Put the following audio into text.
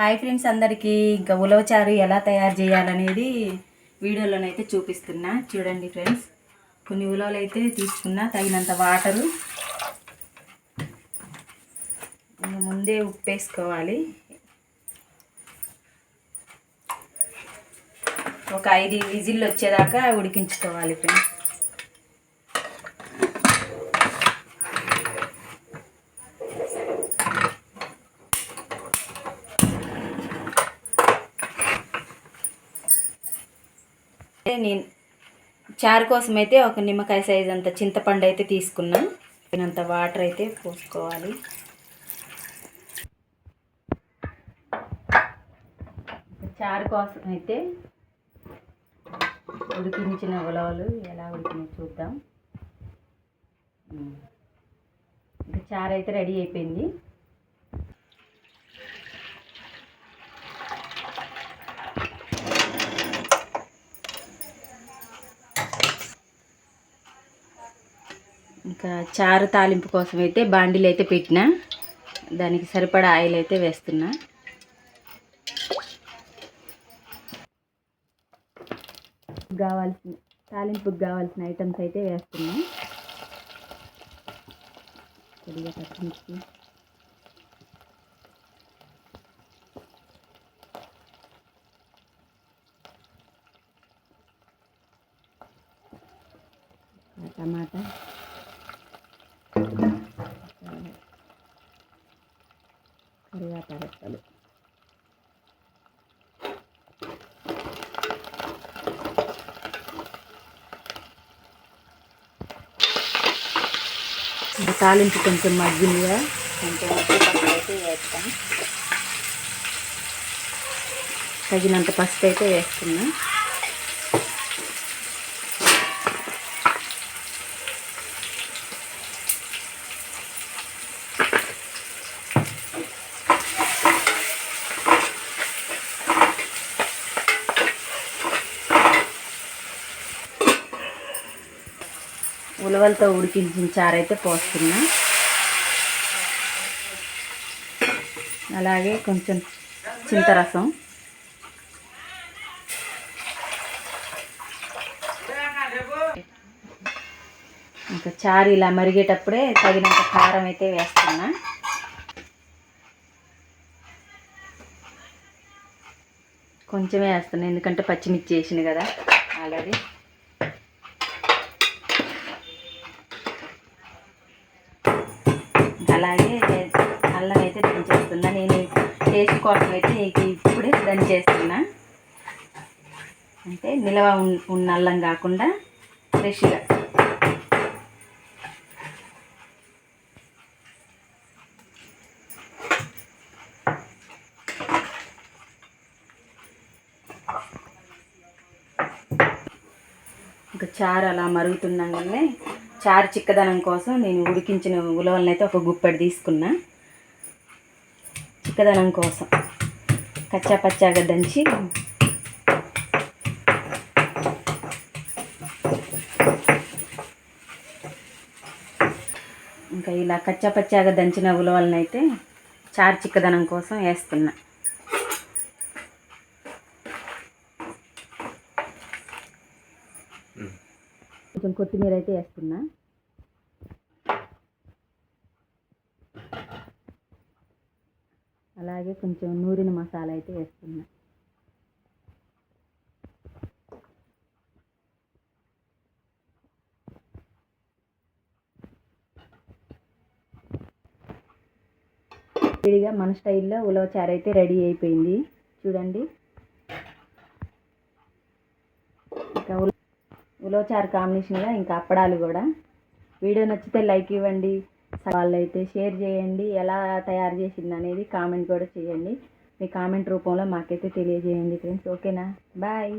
Hi friends అందరికీ. ఇంకా ఉలవచారు ఎలా తయారు చేయాలనేది వీడియోలోనైతే చూపిస్తున్నా. చూడండి ఫ్రెండ్స్. కొన్ని ఉలవలు అయితే తీసుకున్నా తగినంత వాటరు. ముందే ఉప్పు వేసుకోవాలి ఒక ఐదు విజిల్లు వచ్చేదాకా ఉడికించుకోవాలి ఫ్రెండ్స్. నేను చారు కోసం అయితే ఒక నిమ్మకాయ సైజ్ అంత చింతపండు అయితే తీసుకున్నా. అంత వాటర్ అయితే పోసుకోవాలి. చారు కోసం అయితే ఉడికించిన ఉలవలు ఎలా ఉడికినా చూద్దాం. ఇంకా చారు అయితే రెడీ అయిపోయింది. ఇంకా చారు తాలింపు కోసం అయితే బాండీలు అయితే పెట్టిన. దానికి సరిపడా ఆయిల్ అయితే వేస్తున్నా. కావాల్సిన తాలింపుకి కావాల్సిన ఐటమ్స్ అయితే వేస్తున్నా. కొద్దిగా పచ్చిమిర్చి. టమాటా. కరివేపాకు రెక్కలు. తాలింపు కొంచెం మగ్గిందిగా కొంచెం పసుపు అయితే వేస్తాం. తగినంత పసుపు అయితే వేస్తున్నా. ఉలవలతో ఉడికించిన చారైతే పోస్తున్నా. అలాగే కొంచెం చింతరసం. ఇంకా చారు ఇలా మరిగేటప్పుడే తగినంత కారం అయితే వేస్తున్నా. కొంచెమే వేస్తున్నా ఎందుకంటే పచ్చిమిర్చి వేసింది కదా. ఆల్రెడీ అలాగే అల్లం అయితే దంచేస్తున్నా నేను టేస్ట్ కోసం అయితే ఇప్పుడే దంచేస్తున్నా అంటే నిలవ ఉన్న అల్లం కాకుండా ఫ్రెష్గా ఇంకా చారు అలా మరుగుతుండగానే చారు చిక్కదనం కోసం నేను ఉడికించిన ఉలవలనైతే అయితే ఒక గుప్పెడు తీసుకున్నా. చిక్కదనం కోసం కచ్చా పచ్చాగా దంచి ఇంకా ఇలా కచ్చా పచ్చాగా దంచిన ఉలవలనైతే అయితే చారు చిక్కదనం కోసం వేస్తున్నా. కొంచెం కొత్తిమీర అయితే వేస్తున్నా. అలాగే కొంచెం నూరిన మసాలా అయితే వేస్తున్నా. విడిగా మన స్టైల్లో ఉలవచారు అయితే రెడీ అయిపోయింది. చూడండి ఇంకా ఉల ఉలవచారు కాంబినేషన్లో ఇంకా అప్పడాలు కూడా. వీడియో నచ్చితే లైక్ ఇవ్వండి. వాళ్ళైతే షేర్ చేయండి. ఎలా తయారు చేసింది అనేది కామెంట్ కూడా చేయండి. మీ కామెంట్ రూపంలో మాకైతే తెలియజేయండి ఫ్రెండ్స్ ఓకేనా బాయ్